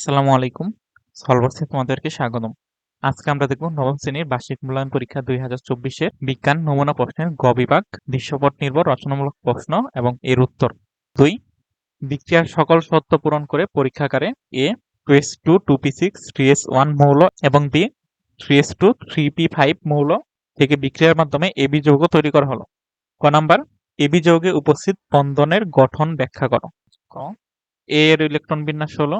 আসসালামু আলাইকুম। সলভার্সে তোমাদেরকে স্বাগতম। আজকে আমরা দেখব নবম শ্রেণির বার্ষিক মূল্যায়ন পরীক্ষা দুই হাজার চব্বিশের বিজ্ঞান, নমুনা প্রশ্নের গ বিভাগ, দৃশ্যপট নির্ভর, রচনামূলক প্রশ্ন এবং এর উত্তর। দুই বিক্রিয়ার সকল শর্ত পূরণ করে পরীক্ষাগারে A, two S two two P six, three S one মৌল এবং B, three S two, three P five মৌল থেকে বিক্রিয়ার মাধ্যমে এবি যৌগ তৈরি করা হলো। ক নাম্বার এবি যৌগে উপস্থিত বন্ধনের গঠন ব্যাখ্যা করো। ক এর ইলেকট্রন বিন্যাস হলো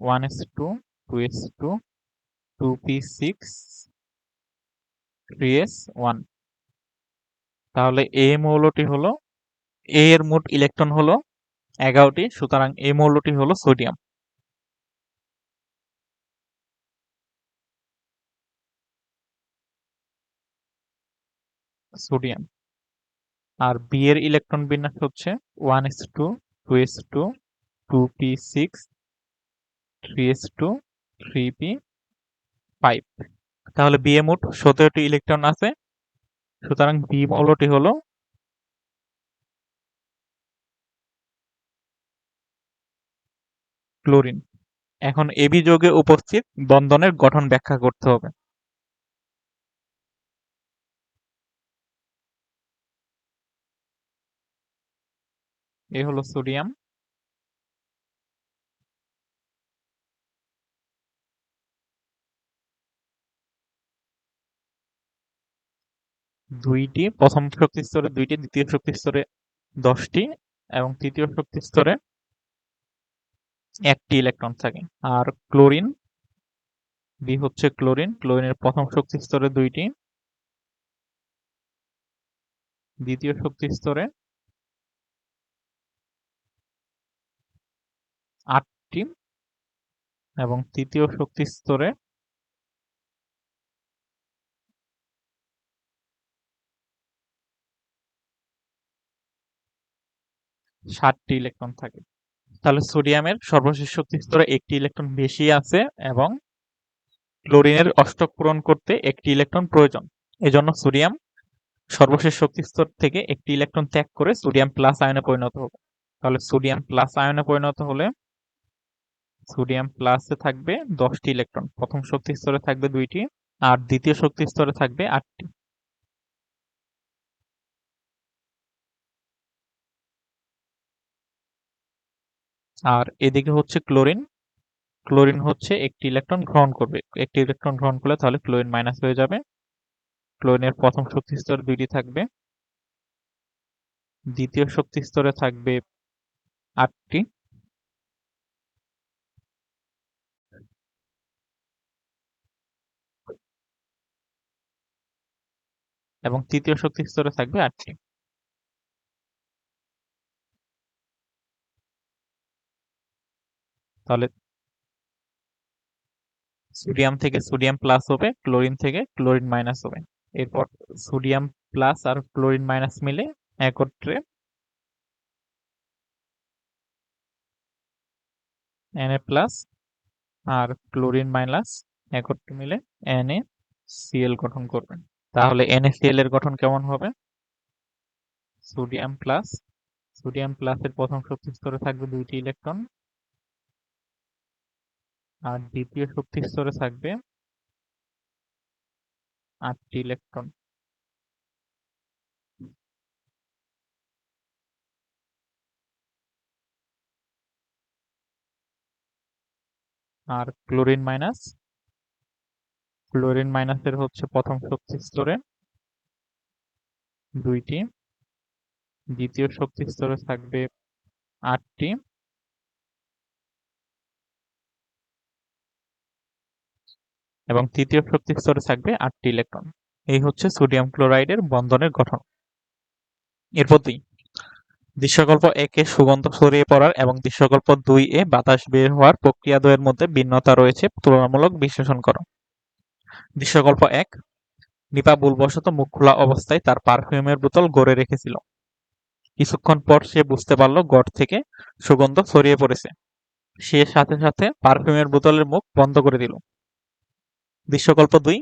one S two two S two two P six three S one তাহলে এ মৌলটি হলো, এ এর মোট ইলেকট্রন হলো এগারোটি, সুতরাং এই মৌলটি হলো সোডিয়াম। সোডিয়াম। আর বি এর ইলেকট্রন বিন্যাস হচ্ছে one S two two S two two P six three S two, three P, five. তাহলে বি এ মোট সতেরোটি ইলেকট্রন আছে। সুতরাং বি মৌলটি হলো ক্লোরিন। এখন এবি যোগে উপস্থিত বন্ধনের গঠন ব্যাখ্যা করতে হবে। এ হলো সোডিয়াম। দুইটি, প্রথম শক্তি স্তরে দুইটি, দ্বিতীয় শক্তি স্তরে দশটি, এবং তৃতীয় শক্তি স্তরে একটি ইলেকট্রন থাকে। আর ক্লোরিন, বি হচ্ছে ক্লোরিন, ক্লোরিনের প্রথম শক্তি স্তরে দুইটি, দ্বিতীয় শক্তি স্তরে আটটি, এবং তৃতীয় শক্তি স্তরে ষাটটি ইলেকট্রন থাকে। তাহলে সোডিয়ামের সর্বশেষ শক্তি স্তরে একটি ইলেকট্রন বেশি আছে এবং ক্লোরিনের অষ্টক পূরণ করতে একটি ইলেকট্রন প্রয়োজন। এজন্য সোডিয়াম সর্বশেষ শক্তি স্তর থেকে একটি ইলেকট্রন ত্যাগ করে সোডিয়াম প্লাস আয়নে পরিণত হবে। তাহলে সোডিয়াম প্লাস আয়নে পরিণত হলে সোডিয়াম প্লাসে থাকবে দশটি ইলেকট্রন। প্রথম শক্তি স্তরে থাকবে দুইটি, আর দ্বিতীয় শক্তি স্তরে থাকবে আটটি। আর এদিকে হচ্ছে ক্লোরিন। ক্লোরিন হচ্ছে একটি ইলেকট্রন গ্রহণ করবে। একটি ইলেকট্রন গ্রহণ করলে তাহলে ক্লোরিন মাইনাস হয়ে যাবে। ক্লোরিনের প্রথম শক্তি স্তরে দুইটি থাকবে। দ্বিতীয় শক্তি স্তরে থাকবে আটটি এবং তৃতীয় শক্তি স্তরে থাকবে আটটি তাহলে সোডিয়াম থেকে সোডিয়াম প্লাস হবে ক্লোরিন থেকে ক্লোরিন মাইনাস হবে। এরপর সোডিয়াম প্লাস আর ক্লোরিন মাইনাস মিলে একত্রে Na প্লাস আর ক্লোরিন মাইনাস একত্রে মিলে NaCl গঠন করবে। তাহলে NaCl এর গঠন কেমন হবে? সোডিয়াম প্লাস সোডিয়াম প্লাসের প্রথম শক্তি স্তরে থাকবে দুইটি ইলেকট্রন আর দ্বিতীয় শক্তি স্তরে থাকবে আটটি ইলেকট্রন। আর ক্লোরিন মাইনাস, ক্লোরিন মাইনাসের হচ্ছে প্রথম শক্তি স্তরে দুইটি। দ্বিতীয় শক্তি স্তরে থাকবে আটটি। এবং তৃতীয় শক্তি স্তরে থাকবে আটটি ইলেকট্রন। এই হচ্ছে সোডিয়াম ক্লোরাইডের বন্ধনের গঠন। এরপর দুই। দৃশ্যকল্প একে সুগন্ধ ছড়িয়ে পড়ার এবং দৃশ্যকল্প দুই এ বাতাস বের হওয়ার প্রক্রিয়া দ্বয়ের মধ্যে ভিন্নতা রয়েছে, তুলনামূলক বিশ্লেষণ করো। দৃশ্যকল্প এক, নিপা ভুলবশত মুখ খোলা অবস্থায় তার পারফিউমের বোতল গড়ে রেখেছিল। কিছুক্ষণ পর সে বুঝতে পারল গড় থেকে সুগন্ধ ছড়িয়ে পড়েছে। সে সাথে সাথে পারফিউমের বোতলের মুখ বন্ধ করে দিল। দৃশ্যকল্প দুই,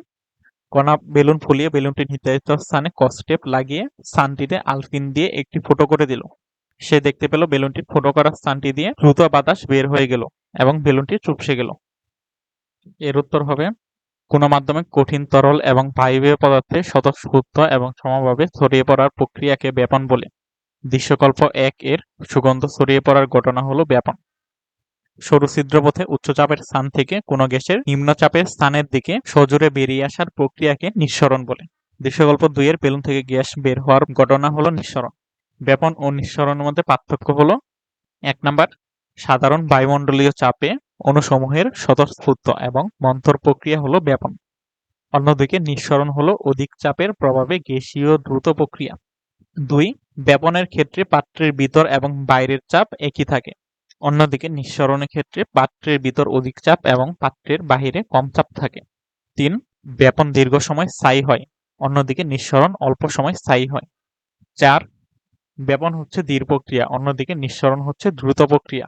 কণা বেলুন ফুলিয়ে বেলুনটি নির্ধারিত স্থানে কস্টেপ লাগিয়ে স্থানটিতে আলফিন দিয়ে একটি ফুটো করে দিল। সে দেখতে পেল বেলুনটি ফুটো করা স্থানটি দিয়ে দ্রুত বাতাস বের হয়ে গেল এবং বেলুনটি চুপসে গেল। এর উত্তর হবে, কোনো মাধ্যমে কঠিন, তরল এবং বায়বীয় পদার্থে স্বতঃস্ফূর্ত এবং সমভাবে ছড়িয়ে পড়ার প্রক্রিয়াকে ব্যাপন বলে। দৃশ্যকল্প এক এর সুগন্ধ ছড়িয়ে পড়ার ঘটনা হলো ব্যাপন। সরু ছিদ্রপথে উচ্চচাপের স্থান থেকে কোনো গ্যাসের নিম্নচাপের স্থানের দিকে সজোরে বেরিয়ে আসার প্রক্রিয়াকে নিঃসরণ বলে। দৃশ্যকল্প দুইয়ের বেলুন থেকে গ্যাস বের হওয়ার ঘটনা হলো নিঃসরণ। ব্যাপন ও নিঃসরণের মধ্যে পার্থক্য হলো, এক নাম্বার, সাধারণ বায়ুমণ্ডলীয় চাপে অণুসমূহের স্বতঃস্ফূর্ত এবং মন্থর প্রক্রিয়া হলো ব্যাপন। অন্যদিকে নিঃসরণ হলো অধিক চাপের প্রভাবে গ্যাসীয় দ্রুত প্রক্রিয়া। দুই, ব্যাপনের ক্ষেত্রে পাত্রের ভিতর এবং বাইরের চাপ একই থাকে। অন্যদিকে নিঃসরণের ক্ষেত্রে পাত্রের ভিতর অধিক চাপ এবং পাত্রের বাহিরে কম চাপ থাকে। তিন, ব্যাপন দীর্ঘ সময় স্থায়ী হয়, অন্যদিকে নিঃসরণ অল্প সময় স্থায়ী হয়। চার, ব্যাপন হচ্ছে ধীর প্রক্রিয়া, অন্যদিকে নিঃসরণ হচ্ছে দ্রুত প্রক্রিয়া।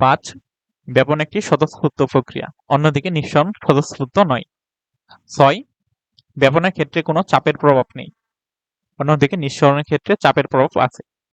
পাঁচ, ব্যাপন একটি স্বতঃস্ফূর্ত প্রক্রিয়া, অন্যদিকে নিঃসরণ স্বতঃস্ফূর্ত নয়। ছয়, ব্যাপনের ক্ষেত্রে কোনো চাপের প্রভাব নেই, অন্যদিকে নিঃসরণের ক্ষেত্রে চাপের প্রভাব আছে।